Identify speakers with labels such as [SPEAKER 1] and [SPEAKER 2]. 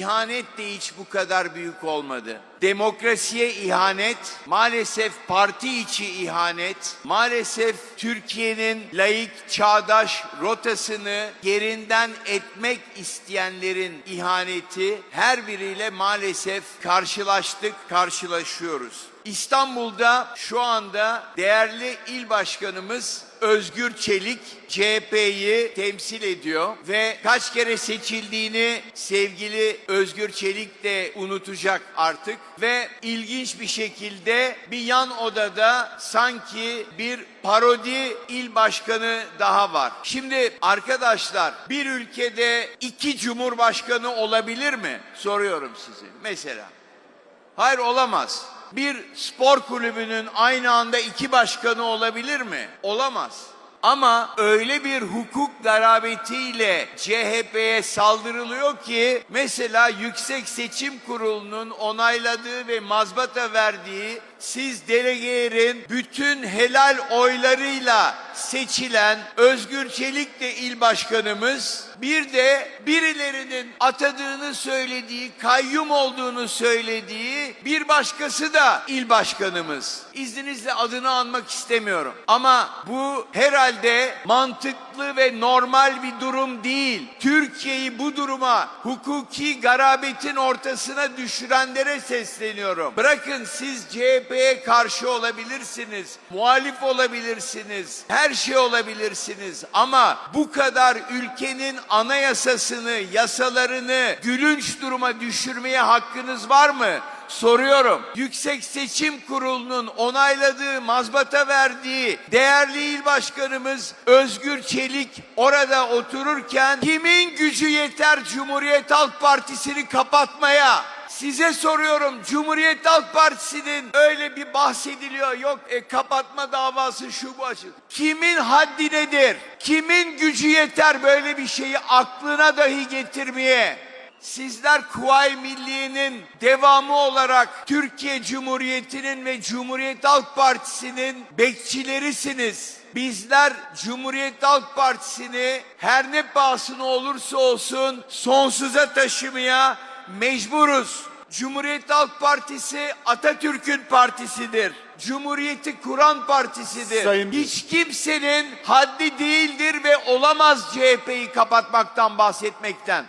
[SPEAKER 1] ihanet de hiç bu kadar büyük olmadı. Demokrasiye ihanet, maalesef parti içi ihanet, maalesef Türkiye'nin laik, çağdaş rotasını yerinden etmek isteyenlerin ihaneti her biriyle maalesef karşılaştık, karşılaşıyoruz. İstanbul'da şu anda değerli il başkanımız Özgür Çelik CHP'yi temsil ediyor ve kaç kere seçildiğini sevgili Özgür Çelik de unutacak artık ve ilginç bir şekilde bir yan odada sanki bir parodi il başkanı daha var. Şimdi arkadaşlar bir ülkede iki cumhurbaşkanı olabilir mi? Soruyorum size mesela. Hayır olamaz. Bir spor kulübünün aynı anda iki başkanı olabilir mi? Olamaz. Ama öyle bir hukuk garabetiyle CHP'ye saldırılıyor ki mesela Yüksek Seçim Kurulu'nun onayladığı ve mazbata verdiği siz delegelerin bütün helal oylarıyla seçilen Özgür Çelik de il başkanımız bir de birilerinin atadığını söylediği, kayyum olduğunu söylediği bir başkası da il başkanımız. İzninizle adını anmak istemiyorum. Ama bu herhalde mantıklı ve normal bir durum değil. Türkiye'yi bu duruma hukuki garabetin ortasına düşürenlere sesleniyorum. Bırakın siz CHP'ye karşı olabilirsiniz, muhalif olabilirsiniz, her şey olabilirsiniz ama bu kadar ülkenin anayasasını, yasalarını gülünç duruma düşürmeye hakkınız var mı? Soruyorum. Yüksek Seçim Kurulu'nun onayladığı, mazbata verdiği değerli il başkanımız Özgür Çelik orada otururken kimin gücü yeter Cumhuriyet Halk Partisi'ni kapatmaya? Size soruyorum Cumhuriyet Halk Partisi'nin öyle bir bahsediliyor yok e, kapatma davası şu bu açı. Kimin haddi nedir? Kimin gücü yeter böyle bir şeyi aklına dahi getirmeye? Sizler Kuvayi Milliye'nin devamı olarak Türkiye Cumhuriyeti'nin ve Cumhuriyet Halk Partisi'nin bekçilerisiniz. Bizler Cumhuriyet Halk Partisi'ni her ne pahasına olursa olsun sonsuza taşımaya mecburuz. Cumhuriyet Halk Partisi Atatürk'ün partisidir. Cumhuriyeti kuran partisidir.
[SPEAKER 2] Sayın-
[SPEAKER 1] Hiç kimsenin haddi değildir ve olamaz CHP'yi kapatmaktan bahsetmekten.